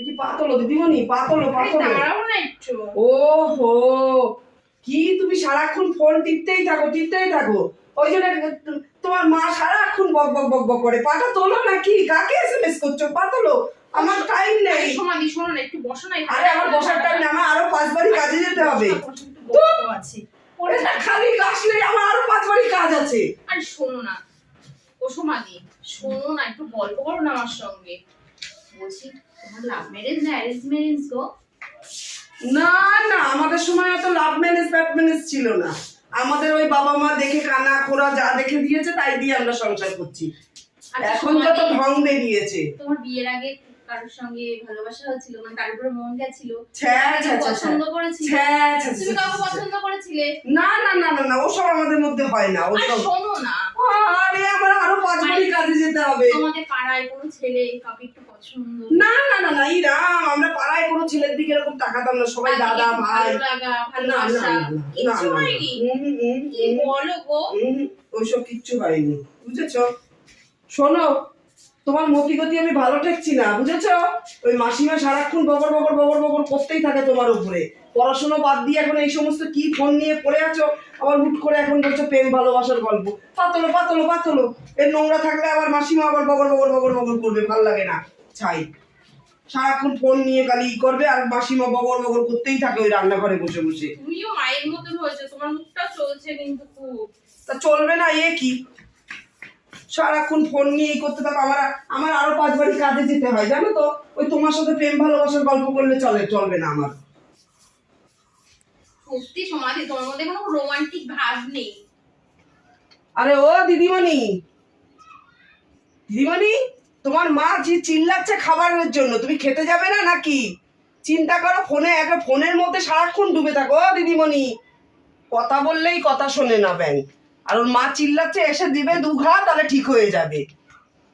দেখি পাতলো দিদিমণি পাতলো পাতলো না ওহো কি তুমি সারাক্ষণ ফোন টিপতেই থাকো টিপতেই থাকো। ওই জন্য তোমার মা সারাক্ষণ বক বক বক বক করে। পাটা তোলো নাকি? কাকে এসএমএস করছ? পা তোলো আমার টাইম নেই। সমাধি শোনো না একটু বসো না আরে আমার বসার টাইম নেই আমার আরও পাঁচ বাড়ি কাজে যেতে হবে। বসতে আছে। এটা খালি আসলে আমার আরও পাঁচ বাড়ি কাজ আছে। আরে শোনো না। ও সমাধি শোনো না একটু গল্প করো না আমার সঙ্গে। বলছি তোমার লাভ ম্যারেজ না অ্যারেঞ্জ ম্যারেজ গো। না না আমাদের সময় লাভ ব্যাড ছিল না। আমাদের ওই বাবা মা দেখে কানা খোরা যা দেখে দিয়েছে তাই দিয়ে আমরা সংসার করছি। আচ্ছা, এখন যত ঢং বেরিয়েছে। তোমার বিয়ের আগে কারোর সঙ্গে ভালোবাসা হয়েছিল? মানে কারোর উপরে মন গেছিল? পছন্দ করেছিলে? তুমি কাউকে। পছন্দ না না না না না ওসব আমাদের মধ্যে হয় না আরে ওসব শোনো না। আরে আমার আরও পাঁচ বাড়ি কাজে যেতে হবে। তোমাদের পাড়ায় কোনো ছেলে কাউকে একটু পছন্দ না না না না এই আমরা পাড়ায় কোনো ছেলের দিকে এরকম তাকাতাম না সবাই দাদা ভাই ওইসব কিচ্ছু হয়নি বুঝেছ শোনো তোমার মতি গতি আমি ভালো ঠেকছি না বুঝেছ ওই মাসিমা সারাক্ষণ বগর বগর বগর বগর করতেই থাকে তোমার উপরে পড়াশোনা বাদ দিয়ে এখন এই সমস্ত কি ফোন নিয়ে পড়ে আছো আবার হুট করে এখন বলছো প্রেম ভালোবাসার গল্প পাতলো পাতলো পাতলো এর নোংরা থাকলে আবার মাসিমা আবার বগর বগর বগর বগর করবে ভালো লাগে না ছাই। সারাক্ষণ ফোন নিয়ে খালি ই করবে আর মাসিমা বগর বগর করতেই থাকে ওই রান্নাঘরে বসে বসে। তুমিও মায়ের মতন হয়েছে তোমার মুখটা চলছে কিন্তু খুব। তা চলবে না এ কি? সারাক্ষণ ফোন নিয়ে করতে থাকো আমার আমার আরও পাঁচ বাড়ি কাজে যেতে হয় জানো তো? ওই তোমার সাথে প্রেম ভালোবাসার গল্প করলে চলে চলবে না আমার। সত্যি সমাধি তোমার মধ্যে কোনো রোমান্টিক ভাব নেই। আরে ও দিদিমণি। দিদিমণি? তোমার মা যে চিল্লাচ্ছে খাবারের জন্য তুমি খেতে যাবে না নাকি? চিন্তা করো ফোনে একটা ফোনের মধ্যে সারাক্ষণ ডুবে থাকো ও দিদিমণি। কথা বললেই কথা শোনে না ব্যাং। আর ওর মা চিল্লাচ্ছে এসে দিবে দু ঘা তাহলে ঠিক হয়ে যাবে।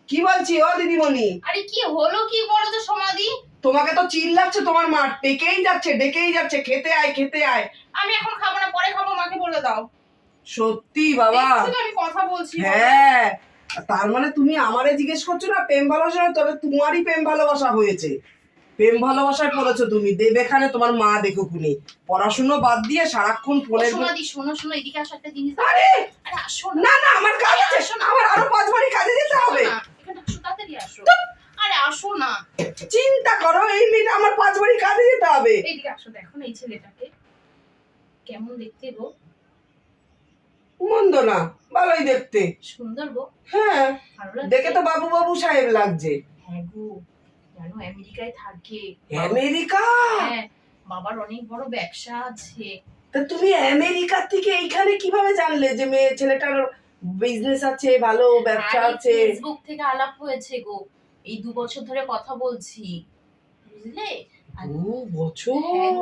কি বলছি ও দিদিমণি? আরে কি হলো কি বলো তো সমাধি? তোমাকে তো চিল্লাচ্ছে তোমার মা ডেকেই যাচ্ছে ডেকেই যাচ্ছে খেতে আয় খেতে আয়। আমি এখন খাব না পরে খাব মাকে বলে দাও। সত্যি বাবা। আমি কথা বলছি হ্যাঁ। তার মানে তুমি আমারে জিজ্ঞেস করছ না প্রেম ভালোবাসা তবে তোমারই প্রেম ভালোবাসা হয়েছে। প্রেম ভালোবাসায় পড়েছো তুমি দেবেখানে তোমার মা দেখো খুনি। পড়াশুনো বাদ দিয়ে সারাক্ষণ ফোনের শোনো শোনো এদিকে আসো একটা জিনিস আরে! না। না আমার কাজ আছে। আমার আরও পাঁচ বাড়ি কাজে যেতে হবে। আসো আরে আসো না। চিন্তা করো এই মেয়েটা আমার পাঁচ বাড়ি কাজে যেতে হবে। এইদিকে আসো দেখো এই ছেলেটাকে। কেমন দেখতে গো। মন্দ না ভালোই দেখতে। সুন্দর গো হ্যাঁ দেখে তো বাবু বাবু সাহেব লাগছে। হ্যাঁ গো জানো আমেরিকায় থাকে। আমেরিকা? হ্যাঁ বাবার অনেক বড় ব্যবসা আছে। তা তুমি আমেরিকা থেকে এইখানে কীভাবে জানলে যে মেয়ে ছেলেটার বিজনেস আছে ভালো ব্যবসা আছে? ফেসবুক থেকে আলাপ হয়েছে গো। এই দু বছর ধরে কথা বলছি। বুঝলে? আর ও বছর? হ্যাঁ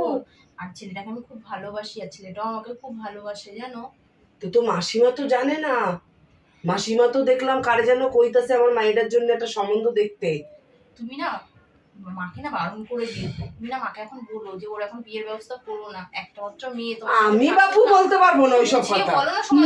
আর ছেলেটাকে আমি খুব ভালোবাসি আর ছেলেটাও আমাকে খুব ভালোবাসে জানো? তো তো মাসিমা তো জানে না। মাসিমা তো দেখলাম কারে যেন কইতাছে আমার মাইডার জন্য একটা সম্বন্ধ দেখতে। তুমি না মাকে না বারণ করে দিও। তুমি না মাকে এখন বলো যে ওর এখন বিয়ের ব্যবস্থা করো না। একটা মাত্র মেয়ে তো আমি বাপু বলতে পারব না ওইসব কথা।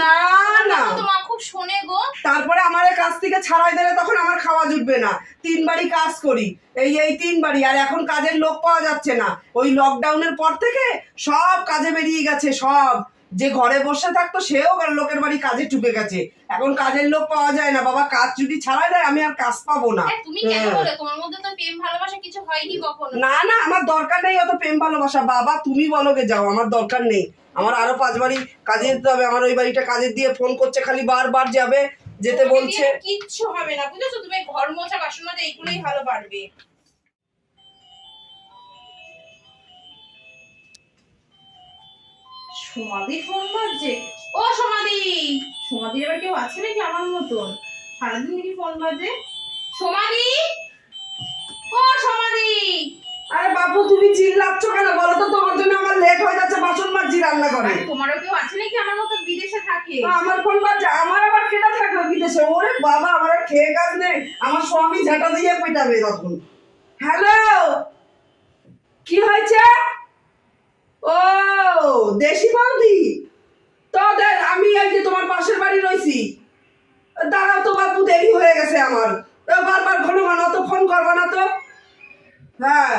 না না না। তো মা খুব শোনে গো। তারপরে আমার কাছ থেকে ছাড়াই দিলে তখন আমার খাওয়া জুটবে না। তিন বাড়ি কাজ করি। এই এই তিন বাড়ি। আর এখন কাজের লোক পাওয়া যাচ্ছে না। ওই লকডাউনের পর থেকে সব কাজে বেরিয়ে গেছে সব। যে ঘরে বসে থাকতো সেও লোকের বাড়ি কাজে চুকে গেছে। এখন কাজের লোক পাওয়া যায় না। বাবা কাজ যদি ছাড়াই দেয় আমি আর কাজ পাবো না। তুমি কেন হ্যাঁ। বলে? তোমার মধ্যে তো প্রেম ভালোবাসা কিছু হয়নি কখনো। না না আমার দরকার নেই অত প্রেম ভালোবাসা। বাবা তুমি বলো গে যাও আমার দরকার নেই। আমার আরও পাঁচ বাড়ি কাজে যেতে হবে। আমার ওই বাড়িটা কাজের দিয়ে ফোন করছে খালি বারবার যাবে যেতে বলছে। কিচ্ছু হবে না বুঝেছ? তুমি ঘর মোছা বাসন মাজা এইগুলোই ভালো পারবে। সমাধি ফোন বাজছে ও সমাধি সমাধির এবার কেউ আছে নাকি আমার মতন? সারাদিন দেখি ফোন বাজে? সমাধি ও সমাধি আরে বাপু তুমি চিল্লাচ্ছ কেন? বলো তো তোমার জন্য আমার লেট হয়ে যাচ্ছে বাসন মাজছি রান্না করে তোমারও কেউ আছে নাকি আমার মতো বিদেশে থাকে? আমার ফোন বাজছে আমার আবার কেটা থাকবে বিদেশে? ওরে বাবা আমার আর খেয়ে কাজ নেই। আমার স্বামী ঝাঁটা দিয়ে পেটাবে তখন। হ্যালো কি হয়েছে? ও, দেশি বৌদি তোদের আমি এই যে তোমার পাশের বাড়ি রইছি দাঁড়াও তো বাপু দেরি হয়ে গেছে আমার। বারবার ঘন ঘন তো ফোন করব না তো। হ্যাঁ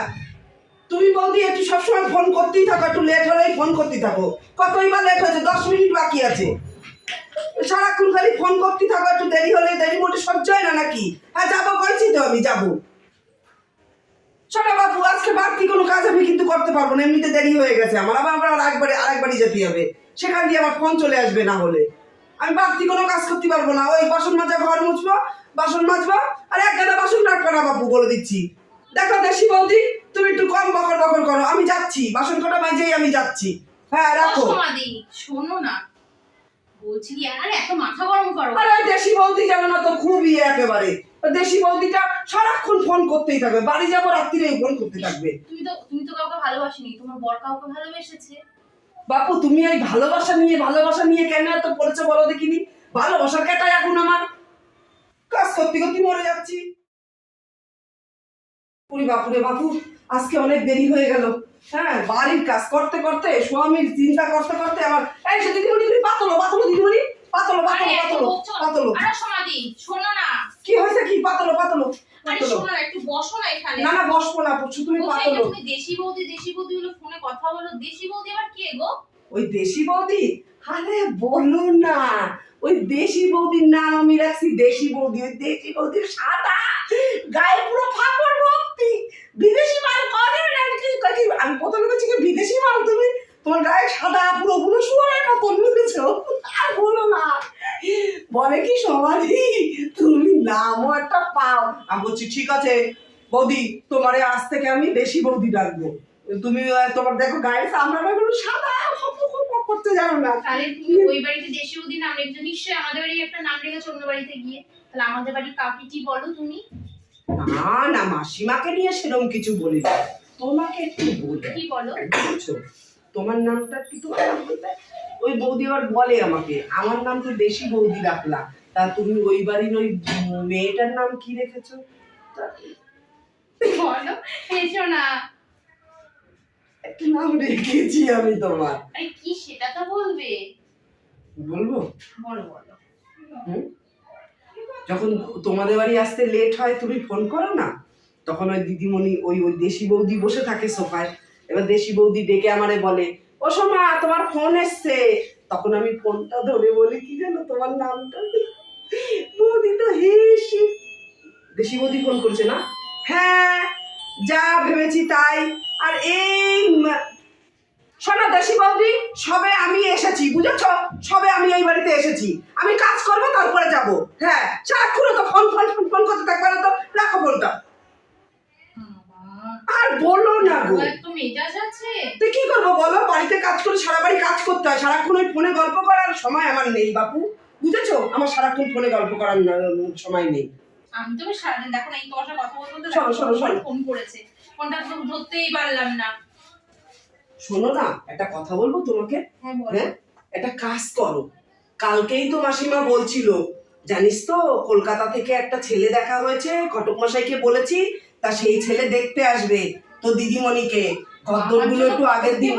তুমি বৌদি একটু সবসময় ফোন করতেই থাকো, একটু লেট হলেই ফোন করতেই থাকো। কতই বা লেট হয়েছে, দশ মিনিট বাকি আছে। সারাক্ষণ খালি ফোন করতেই থাকো, একটু দেরি হলে দেরি, মোটে সহ্য হয় না নাকি? হ্যাঁ যাব কইছি তো আমি, যাব। ছোট বাবু আজকে বাড়তি কোনো কাজ আমি কিন্তু করতে পারব না এমনিতে দেরি হয়ে গেছে আমার। আবার আবার আরেকবারে আরেকবারই যেতে হবে। সেখান দিয়ে আমার ফোন চলে আসবে না হলে। আমি বাড়তি কোনো কাজ করতে পারব না। ওই বাসন মাজা ঘর মুছবো বাসন মাজবো আর এক গাদা বাসন রাখব না বাবু বলে দিচ্ছি। দেখো দেশি বৌদি তুমি একটু কম বকর বকর করো। আমি যাচ্ছি বাসন কটা মাঝেই আমি যাচ্ছি। হ্যাঁ রাখো। শোনো না। বলছি কি আরে এত মাথা গরম করো। আর ওই দেশি বৌদি জানো না তো খুবই একেবারে। দেশি বৌদিটা সারাক্ষণ ফোন করতেই থাকবে। বাড়ি যাব রাত্রিরে ফোন করতে থাকবে। তুমি তো তুমি তো কাউকে ভালোবাসিনি তোমার বর কাউকে ভালোবেসেছে? বাপু তুমি এই ভালোবাসা নিয়ে ভালোবাসা নিয়ে কেন এত পড়েছো বলো দেখিনি? ভালোবাসার কেটাই এখন আমার। কাজ করতে করতে মরে যাচ্ছি। পুরি বাপুরে বাপু আজকে অনেক দেরি হয়ে গেল। হ্যাঁ বাড়ির কাজ করতে করতে স্বামীর চিন্তা করতে করতে আমার এই সে দিদিমণি তুমি পাতলো পাতলো দিদিমণি। পাতলো পাতলো পাতলো। পাতলো। আরে সমাধি শোনো না। কি হয়েছে কি? পাতলো পাতলো আরে শোনো না একটু বসো না এখানে। না না বসবো না পুছু তুমি পাতলো। তুমি দেশি বৌদি দেশি বৌদি হলো ফোনে কথা বলো। দেশি বৌদি আবার কে গো? ওই দেশি বৌদি? আরে বলো না। ওই দেশি বৌদির নাম আমি রাখছি দেশি বৌদি। ওই দেশি বৌদির সাদা গায়ে পুরো ফাপড় ভর্তি। বিদেশি মাল করে না আমি কি কই কি- আমি প্রথমে বলছি কি বিদেশি মাল তুমি? তোমার গায়ে সাদা পুরো পুরো শুয়ারের মতন বুঝেছ আর বলো না বলে কি সমাধি? তুমি নামও একটা পাও আমি বলছি ঠিক আছে বৌদি তোমারে আজ থেকে আমি দেশি বৌদি ডাকবো। তুমি তোমার দেখো গায়ের চামড়াটা গুলো সাদা করতে জানো না। তাহলে তুমি ওই বাড়িতে দেশি বৌদি নাম রেখেছো নিশ্চয়ই আমাদের বাড়ি একটা নাম রেখেছো অন্য বাড়িতে গিয়ে। তাহলে আমাদের বাড়ি কাউকে কি বলো তুমি? না না মাসিমাকে নিয়ে সেরকম কিছু বলি তোমাকে একটু বলি। কি বলো? তোমার নামটা কি তোমার নাম বলবে ওই বৌদি আবার বলে আমাকে আমার নাম তো দেশি বৌদি রাখলা। তা তুমি ওই বাড়ির ওই মেয়েটার নাম কি রেখেছো? বলো এসো না। একটা নাম রেখেছি আমি তোমার। কি সেটা তো বলবে? বলব? বলো বলো। যখন তোমাদের বাড়ি আসতে লেট হয় তুমি ফোন করো না? তখন ওই দিদিমণি ওই ওই দেশি বৌদি বসে থাকে সোফায়। এবার দেশি বৌদি ডেকে আমারে বলে ও সোমা তোমার ফোন এসছে। তখন আমি ফোনটা ধরে বলি, কি জানো তোমার নামটা? বৌদি তো হেসি দেশি বৌদি ফোন করছে না? হ্যাঁ যা ভেবেছি তাই। আর এই শোনো দেশি বৌদি, সবে আমি এসেছি, বুঝেছ? সবে আমি এই বাড়িতে এসেছি। আমি কাজ করব, তারপরে যাব। হ্যাঁ সারাক্ষণ তো ফোন ফোন ফোন ফোন করতে থাকবে না তো। রাখো ফোনটা। আর বলো না গো। এত মেজাজ আছে। তো কি করব বলো? বাড়িতে কাজ করে সারা বাড়ি কাজ করতে হয়। সারাক্ষণ ওই ফোনে গল্প করার সময় আমার নেই বাপু। বুঝেছ? আমার সারাক্ষণ ফোনে গল্প করার সময় নেই। আমি তো সারাদিন দেখো না এই তোমার কথা বলতে। ফোন করেছে। ফোনটা তো ধরতেই পারলাম না। শোনো না একটা কথা বলব তোমাকে? হ্যাঁ হ্যাঁ? একটা কাজ করো। কালকেই তো মাসিমা বলছিল জানিস তো কলকাতা থেকে একটা ছেলে দেখা হয়েছে ঘটক মশাইকে বলেছি তা সেই ছেলে দেখতে আসবে তো দিদিমণিকে। একটু আগের দিন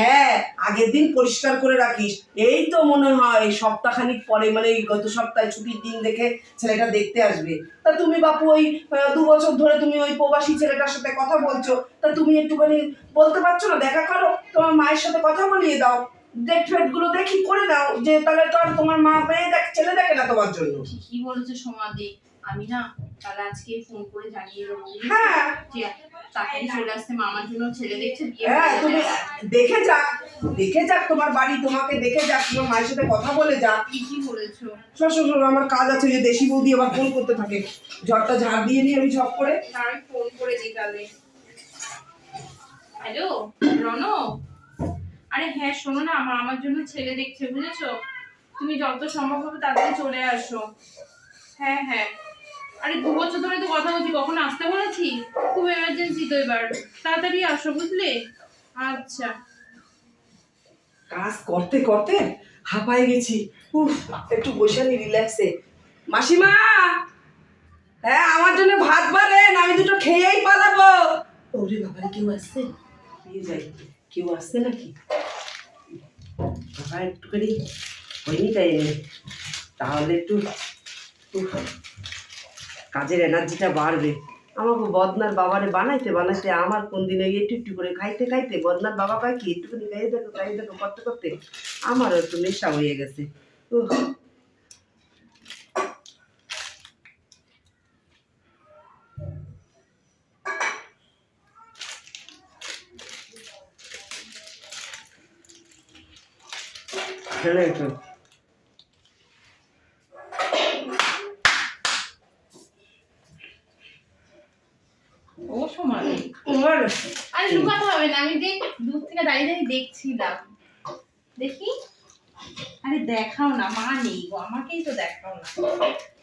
হ্যাঁ আগের দিন পরিষ্কার করে রাখিস। এই তো মনে হয় সপ্তাহখানিক পরে মানে গত সপ্তাহে ছুটির দিন দেখে ছেলেটা দেখতে আসবে। তা তুমি বাপু ওই দু বছর ধরে তুমি ওই প্রবাসী ছেলেটার সাথে কথা বলছো। তা তুমি একটুখানি বলতে পারছ না? দেখা করো তোমার মায়ের সাথে কথা বলিয়ে দাও। ডেট ফেটগুলো দেখি করে দাও যে তাহলে তো আর তোমার মা মেয়ে দেখ ছেলে দেখে না তোমার জন্য। ঠিকই বলেছ সমাধি আমি না তাহলে আজকে ফোন করে জানিয়ে দেবো। হ্যাঁ। তাড়াতাড়ি চলে আসতে মামার জন্য ছেলে দেখছে বিয়ে হ্যাঁ তুমি দেখে যাক দেখে যাক তোমার বাড়ি তোমাকে দেখে যাক তোমার মায়ের সাথে কথা বলে যাক। ঠিকই বলেছ? শোনো শোনো শোনো, আমার কাজ আছে যে দেশি বৌদি আবার ফোন করতে থাকে। ঝড়টা ঝাড় দিয়ে আমি ঝপ করে আমি ফোন করে দিই তাহলে। হ্যালো রনো? আরে হ্যাঁ শোনো না আমার আমার জন্য ছেলে দেখছে বুঝেছ? তুমি যত সম্ভব হবে তাড়াতাড়ি চলে আসো। হ্যাঁ হ্যাঁ। আরে দু বছর ধরে তো কথা বলছি কখন আসতে বলেছি? খুব এমার্জেন্সি তো এবার। তাড়াতাড়ি আসো বুঝলে? আচ্ছা। কাজ করতে করতে হাঁপাই গেছি। উফ একটু বসে নি রিল্যাক্সে মাসিমা! হ্যাঁ আমার জন্য ভাত বাড়েন আমি দুটো খেয়েই পালাবো। ওরে বাবারে কেউ আসছে? নিয়ে যাই। কেউ আসছে নাকি? বাবা একটুখানি হয়নি তাই তাহলে একটু উফ, কাজের এনার্জিটা বাড়বে। আমাকে বদনার বাবারে বানাইতে বানাইতে আমার কোন দিনে একটু একটু করে খাইতে খাইতে বদনার বাবা কয় কি একটুখানি খাইয়ে দেখো খাইয়ে দেখো করতে করতে আমারও একটু নেশা হয়ে গেছে। উহ, ছেলে একটু ও সময় উমার, আরে লুকাতে হবে না আমি দেখ দূর থেকে দাঁড়িয়ে দাঁড়িয়ে দেখছিলাম। দেখি? আরে দেখাও না মা নেই গো আমাকেই তো দেখাও না।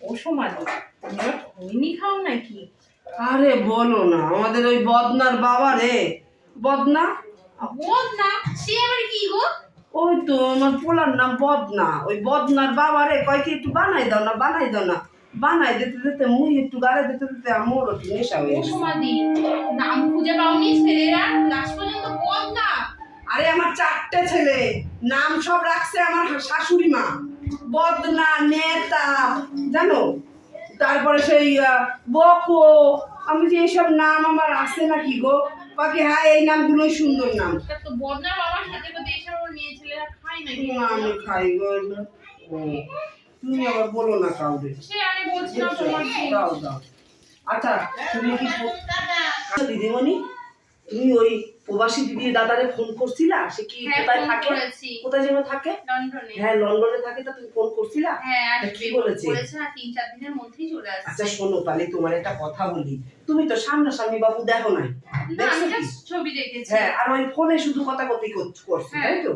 ও সমাধি তুমি খৈনি খাও নাকি? আরে বলো না আমাদের ওই বদনার বাবা রে। বদনা? বোধ না সে আবার কি গো? ওই তো আমার পোলার নাম বদনা। ওই বদনার বাবা রে। কয় কি একটু বানাই দাও না বানাই দাও না। বানাই দিতে দিতে মুই একটু গাড়ে দিতে দিতে আমার একটু নেশা হয়ে গেছে। সমাধি নাম খুঁজে পাওনি ছেলেরা? লাস্ট পর্যন্ত না আরে আমার চারটে ছেলে নাম সব রাখছে আমার শাশুড়ি মা বদনা নেতা জানো? তারপরে সেই বকো আমি যে এইসব নাম আমার আছে নাকি গো? বাকি হ্যাঁ এই নামগুলোই সুন্দর নাম। তা বদনার বাবার সাথে সাথে এসব ছেলেরা খায় না, আমি খাই গো। তুমি আবার বলো না কাউরে দাও দাও। আচ্ছা তুমি কি আচ্ছা, দিদিমণি তুমি ওই প্রবাসী দিদি দাদারে ফোন করছিলা? সে কি হ্যাঁ কোথায় থাকে? কোথায় যেন থাকে? লন্ডনে। হ্যাঁ লন্ডনে থাকে তা তুমি ফোন করছিলা? হ্যাঁ কি বলেছে? বলেছে না তিন চার দিনের মধ্যেই চলে আচ্ছা আসছে শোনো তাহলে তোমার একটা কথা বলি। তুমি তো সামনাসামনি বাবু দেখো নাই। ছবি দেখেছি। হ্যাঁ আর ওই ফোনে শুধু কথা কথি করছ হ্যাঁ। তাই তো?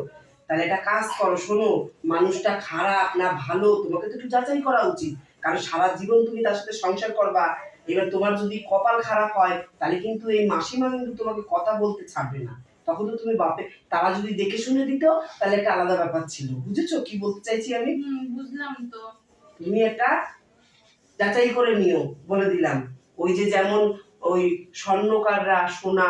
তাহলে একটা কাজ করো শোনো মানুষটা খারাপ না ভালো তোমাকে তো একটু যাচাই করা উচিত। কারণ সারা জীবন তুমি তার সাথে সংসার করবা এবার তোমার যদি কপাল খারাপ হয় তাহলে কিন্তু এই মাসিমা কিন্তু তোমাকে কথা বলতে ছাড়বে না। তখন তো তুমি বাপে তারা যদি দেখে শুনে দিত তাহলে একটা আলাদা ব্যাপার ছিল। বুঝেছ? কি বলতে চাইছি আমি? বুঝলাম তো। তুমি এটা যাচাই করে নিও বলে দিলাম। ওই যে যেমন ওই স্বর্ণকাররা সোনা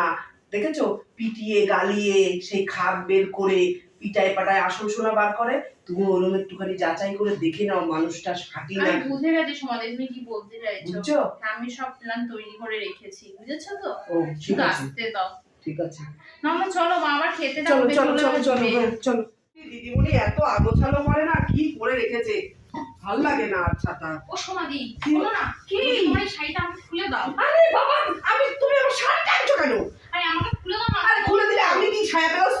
দেখেছ? পিটিয়ে গালিয়ে সেই খাপ বের করে পিটায় পাটায় আসল সোনা বার করে তুমি ওরকম একটুখানি যাচাই করে দেখে নাও মানুষটা খাঁটি না আমি বুঝে গেছি সমাধি তুমি কি বলতে চাইছো? বুঝছ? আমি সব প্ল্যান তৈরি করে রেখেছি বুঝেছ তো? ও ঠিক আছে। দাও। ঠিক আছে। না মা চলো মা আবার খেতে চলো চলো চলো চলো আসবে। হ্যাঁ, চলো। দিদিমণি এত আগোছালো করে না কি করে রেখেছে? ভালো লাগে না আর ছাতা। ও সমাধি? শোনো না কি? তুমি তোমার শাড়িটা আমাকে খুলে দাও। আরে বাবা আমি তুমি আমার শাড়ি টানছো কেন? আরে আমাকে খুলে দাও না। আরে খুলে দিলে আমি কি ছায়া ব্লাউজ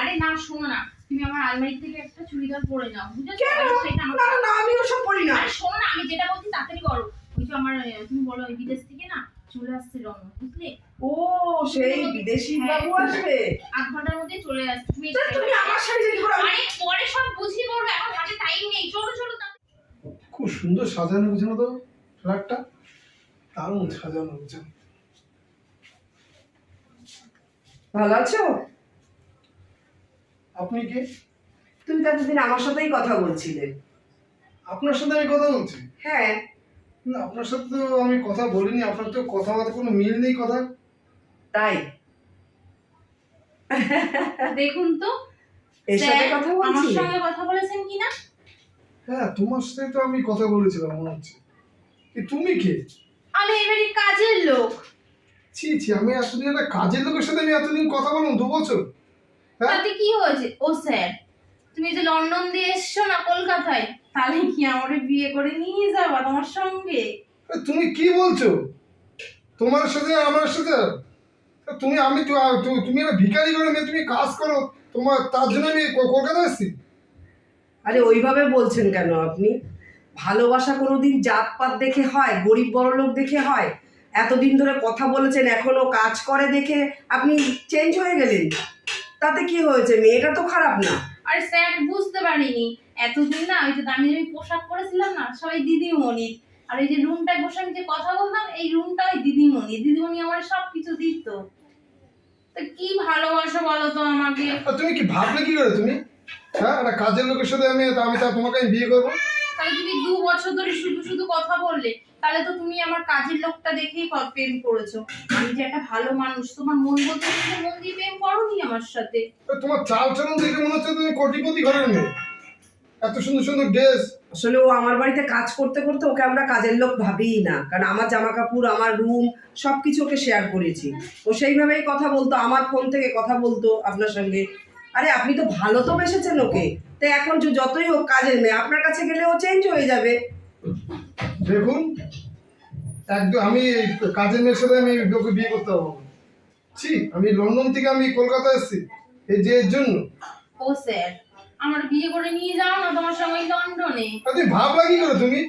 আরে না শোনো না। তুমি আমার আলমারি থেকে একটা চুড়িদার পরে নাও বুঝেছ? সেটা না না আমি ওসব পরি না। শোনো না আমি যেটা বলছি তাড়াতাড়ি করো। ওই যে আমার তুমি বলো ওই বিদেশ থেকে না চলে আসছে রং বুঝলে? ও সেই বিদেশি বাবু আসবে। আধ ঘণ্টার মধ্যে চলে আসছে। তুমি তুমি আমার শাড়ি যদি পরো। আরে পরে সব বুঝি করব এখন হাতে টাইম নেই। চলো চলো। খুব সুন্দর সাজানো গুছানো তো ফ্ল্যাটটা। দারুণ সাজানো গুছানো। ভালো আছো? আপনি কে? তুমি তো এতদিন আমার সাথেই কথা বলছিলে। আপনার সাথে আমি কথা বলছি? হ্যাঁ। না আপনার সাথে তো আমি কথা বলিনি আপনার তো কথাবার্তা কোনো মিল নেই কথা তাই? দেখুন তো এর সাথে কথা আমার বলছিলে সঙ্গে কথা বলেছেন কিনা? হ্যাঁ তোমার সাথে তো আমি কথা বলেছিলাম মনে হচ্ছে। কি তুমি কে? আমি এবারে কাজের লোক। ছি ছি আমি এতদিন একটা কাজের লোকের সাথে আমি এতদিন কথা বললাম দু বছর। তাতে কি হয়েছে? ও স্যার তুমি যে লন্ডন দিয়ে এসছো না কলকাতায় তাহলে কি আমার বিয়ে করে নিয়ে যাবা তোমার সঙ্গে? আরে তুমি কি বলছো? তোমার সাথে আমার সাথে? তা তুমি আমি তুমি একটা ভিখারি করে মেয়ে তুমি কাজ করো তোমার তার জন্য আমি ক- কলকাতা এসেছি? আরে ওইভাবে বলছেন কেন আপনি? ভালোবাসা কোনো কোনোদিন জাতপাত দেখে হয় গরিব বড় লোক দেখে হয়? এতদিন ধরে কথা বলেছেন এখনও কাজ করে দেখে আপনি চেঞ্জ হয়ে গেলেন। তাতে কি হয়েছে? মেয়েটা তো খারাপ না। আর স্যার বুঝতে পারিনি। এতদিন না ওই যে দামি দামি পোশাক পরেছিলাম না সবাই দিদিমণির আর এই যে রুমটায় বসে আমি যে কথা বলতাম এই রুমটা ওই দিদিমণি। দিদিমণি আমার সব কিছু দিত। তো কি ভালোবাসো বলো তো আমাকে? তুমি কি ভাবলে কি করে তুমি? হ্যাঁ একটা কাজের লোকের সাথে আমি আমি তা তোমাকে বিয়ে করব? তাহলে তুমি বছর ধরে শুধু শুধু কথা বললে তাহলে তো তুমি আমার কাজের লোকটা দেখেই প্রেম করেছ। আমি যে একটা ভালো মানুষ তোমার মন বলতে তুমি মন দিয়ে প্রেম করোনি আমার সাথে। তোমার চাল চলন দেখে মনে হচ্ছে তুমি কোটিপতি ঘরের মেয়ে। এত সুন্দর সুন্দর ড্রেস। আসলে ও আমার বাড়িতে কাজ করতে করতে ওকে আমরা কাজের লোক ভাবিই না। কারণ আমার জামা কাপড় আমার রুম সব কিছু ওকে শেয়ার করেছি। ও সেইভাবেই কথা বলতো আমার ফোন থেকে কথা বলতো আপনার সঙ্গে। আরে আপনি তো ভালো তো বেসেছেন ওকে। তাই এখন যে যতই হোক কাজের মেয়ে আপনার কাছে গেলে ও চেঞ্জ হয়ে যাবে। দেখুন একদম আমি কাজের মেয়ের সাথে আমি ওকে বিয়ে করতে পারব ছি আমি লন্ডন থেকে আমি কলকাতা এসেছি এই যে এর জন্য। ও স্যার আমার বিয়ে করে নিয়ে যাও না তোমার সঙ্গে লন্ডনে আর তুমি ভাবলা কি করে তুমি?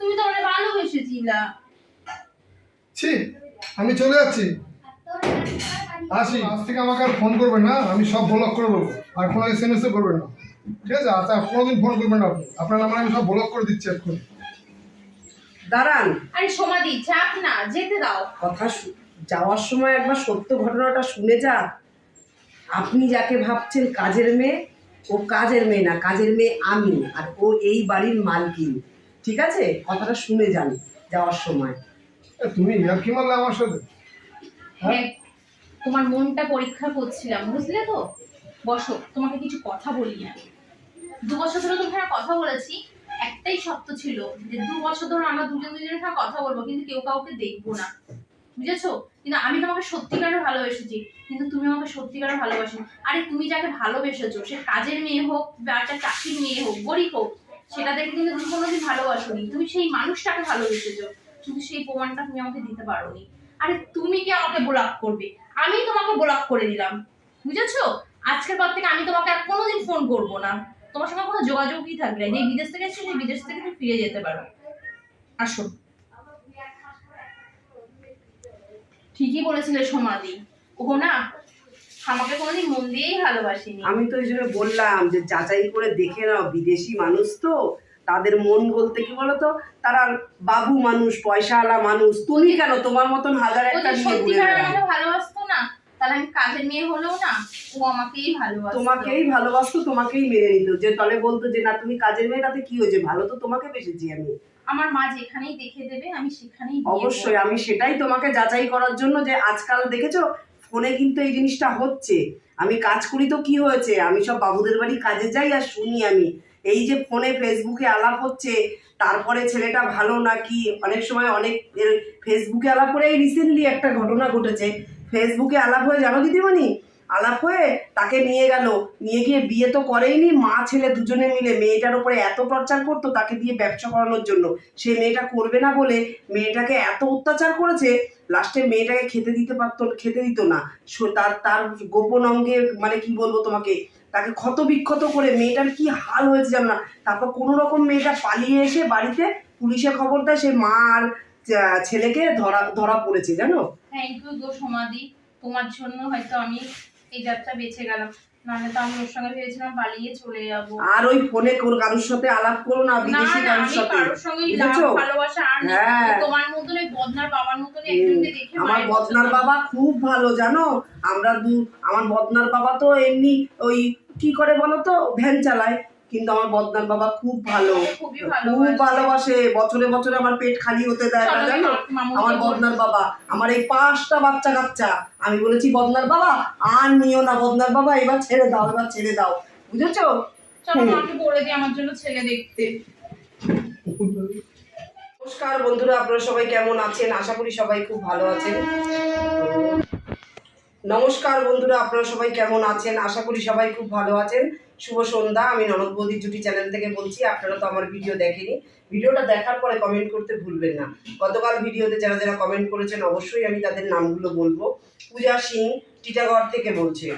তুমি তো অনেক ভালো ভালোবেসেছিলা। ছি আমি চলে যাচ্ছি। আসি আজ থেকে আমাকে আর ফোন করবেন না আমি সব ব্লক করে দেবো। আর কোনো এস এম এসও করবেন না। ঠিক আছে? কোনোদিন ফোন করবেন না আপনি। আপনার নাম্বার আমি সব ব্লক করে দিচ্ছি এক্ষুনি। দাঁড়ান। আরে সমাধি চাপ না যেতে দাও। কথা শু- যাওয়ার সময় একবার সত্য ঘটনাটা শুনে যান। আপনি যাকে ভাবছেন কাজের মেয়ে ও কাজের মেয়ে না কাজের মেয়ে আমি আর ও এই বাড়ির মালকিন। ঠিক আছে? কথাটা শুনে যান যাওয়ার সময়। এ, তুমি কি মারলে আমার সাথে? হ্যাঁ? তোমার মনটা পরীক্ষা করছিলাম বুঝলে তো? বসো তোমাকে কিছু কথা বলি আমি। দু বছর ধরে তোমার কথা বলেছি, একটাই সত্য ছিল যে দু বছর ধরে আমরা দুজন দুজনের সঙ্গে কথা বলব, কিন্তু কেউ কাউকে দেখব না। বুঝেছ? কিন্তু আমি তোমাকে সত্যিকারের ভালোবেসেছি, কিন্তু তুমি আমাকে সত্যিকারের ভালোবাসো আরে তুমি যাকে ভালোবেসেছো, সে কাজের মেয়ে হোক বা একটা চাকরির মেয়ে হোক, গরিব হোক, সেটা দেখে কিন্তু তুমি কোনোদিন ভালোবাসোনি। তুমি সেই মানুষটাকে ভালোবেসেছো, কিন্তু সেই প্রমাণটা তুমি আমাকে দিতে পারোনি। আরে তুমি কি আমাকে ব্লক করবে? আমি তোমাকে ব্লক করে দিলাম। বুঝেছ? আজকের পর থেকে আমি তোমাকে আর কোনোদিন ফোন করব না। তোমার সঙ্গে কোনো যোগাযোগই থাকবে যে বিদেশ থেকে এসছো সেই বিদেশ থেকে তুমি ফিরে যেতে পারো। আসো। ঠিকই বলেছিলে সমাধি ও না আমাকে কোনোদিন মন দিয়েই ভালোবাসিনি। আমি তো জন্য বললাম যে যাচাই করে দেখে নাও বিদেশি মানুষ তো তাদের মন বলতে কি বলতো? তারা বাবু মানুষ পয়সাওয়ালা মানুষ তুমি কেন তোমার মতন হাজার একটা ভালোবাসতো না? তাহলে আমি কাজের মেয়ে হলেও না ও আমাকেই ভালোবাসতো। তোমাকেই ভালোবাসতো তোমাকেই মেনে নিত। যে তলে বলতো যে না তুমি কাজের মেয়ে তাতে কি হয়েছে? ভালো তো তোমাকে বেসেছি আমি। আমার মা যেখানেই দেখে দেবে আমি সেখানেই অবশ্যই আমি সেটাই তোমাকে যাচাই করার জন্য যে আজকাল দেখেছ ফোনে কিন্তু এই জিনিসটা হচ্ছে। আমি কাজ করি তো কি হয়েছে? আমি সব বাবুদের বাড়ি কাজে যাই আর শুনি আমি। এই যে ফোনে ফেসবুকে আলাপ হচ্ছে তারপরে ছেলেটা ভালো নাকি? অনেক সময় অনেক ফেসবুকে আলাপ করে এই রিসেন্টলি একটা ঘটনা ঘটেছে। ফেসবুকে আলাপ হয়ে জানো দিদিমণি? আলাপ হয়ে তাকে নিয়ে গেল। নিয়ে গিয়ে বিয়ে তো করেইনি, মা ছেলে দুজনে মিলে। মেয়েটার উপরে এত টর্চার করতো তাকে দিয়ে ব্যবসা করানোর জন্য। সে মেয়েটা করবে না বলে মেয়েটাকে এত অত্যাচার করেছে, লাস্টে মেয়েটাকে খেতে দিতে পারতো, খেতে দিত না। তার তার গোপন অঙ্গে মানে কি বলব তোমাকে? তাকে ক্ষত বিক্ষত করে মেয়েটার কি হাল হয়েছে জানো না? তারপর কোনো রকম মেয়েটা পালিয়ে এসে বাড়িতে পুলিশে খবর দেয়, সে মা আর ছেলেকে ধরা ধরা পড়েছে জানো? থ্যাংক ইউ গো সমাধি। তোমার জন্য হয়তো আমি এই যাত্রা বেঁচে গেলাম। নাহলে তো আমি ওর সঙ্গে ভেবেছিলাম পালিয়ে চলে যাব। আর ওই ফোনে কোন- কারোর সাথে আলাপ করো না বিদেশি কারোর সাথে। কারোর সঙ্গে ভালোবাসা আর হ্যাঁ। তোমার মতন ওই বদনার বাবার মতন একজনকে দেখে আমার বদনার বাবা খুব ভালো জানো? আমরা দু আমার বদনার বাবা তো এমনি ওই কি করে বলো তো? ভ্যান চালায়। কিন্তু আমার বদনার বাবা খুব ভালো। খুব ভালোবাসে। বছরে বছরে আমার পেট খালি হতে দেয় না জানো? আমার। বদনার বাবা আমার এই পাঁচটা বাচ্চা কাচ্চা। আমি বলেছি বদনার বাবা আর নিও না বদনার বাবা এবার ছেড়ে দাও এবার ছেড়ে দাও। বুঝেছ? বলে দিই আমার জন্য ছেলে দেখতে নমস্কার বন্ধুরা আপনারা সবাই কেমন আছেন? আশা করি সবাই খুব ভালো আছেন। নমস্কার বন্ধুরা, আপনারা সবাই কেমন আছেন? আশা করি সবাই খুব ভালো আছেন। শুভ সন্ধ্যা, আমি ননদ বৌদি জুটি চ্যানেল থেকে বলছি, আপনারা তো আমার ভিডিও দেখেনি। ভিডিওটা দেখার পরে কমেন্ট করতে ভুলবেন না। গতকাল ভিডিওতে যারা যারা কমেন্ট করেছেন, অবশ্যই আমি তাদের নামগুলো বলব। পূজা সিং, টিটাগড় থেকে বলছে,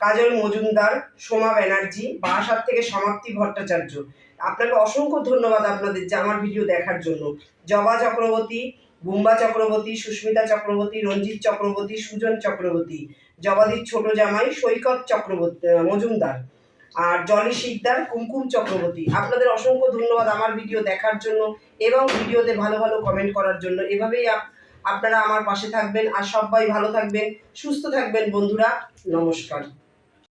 কাজল মজুমদার, সোমা ব্যানার্জি, বারাসাত থেকে সমাপ্তি ভট্টাচার্য। আপনাকে অসংখ্য ধন্যবাদ আপনাদের যে আমার ভিডিও দেখার জন্য। জবা চক্রবর্তী বুম্বা চক্রবর্তী, সুস্মিতা চক্রবর্তী, রঞ্জিত চক্রবর্তী, সুজন চক্রবর্তী জবাদির ছোট জামাই, সৈকত চক্রবর্তী মজুমদার আর জলি শিকদার, কুমকুম চক্রবর্তী। আপনাদের অসংখ্য ধন্যবাদ আমার ভিডিও দেখার জন্য এবং ভিডিওতে ভালো ভালো কমেন্ট করার জন্য। এভাবেই আপ- আপনারা আমার পাশে থাকবেন আর সবাই ভালো থাকবেন, সুস্থ থাকবেন বন্ধুরা। নমস্কার।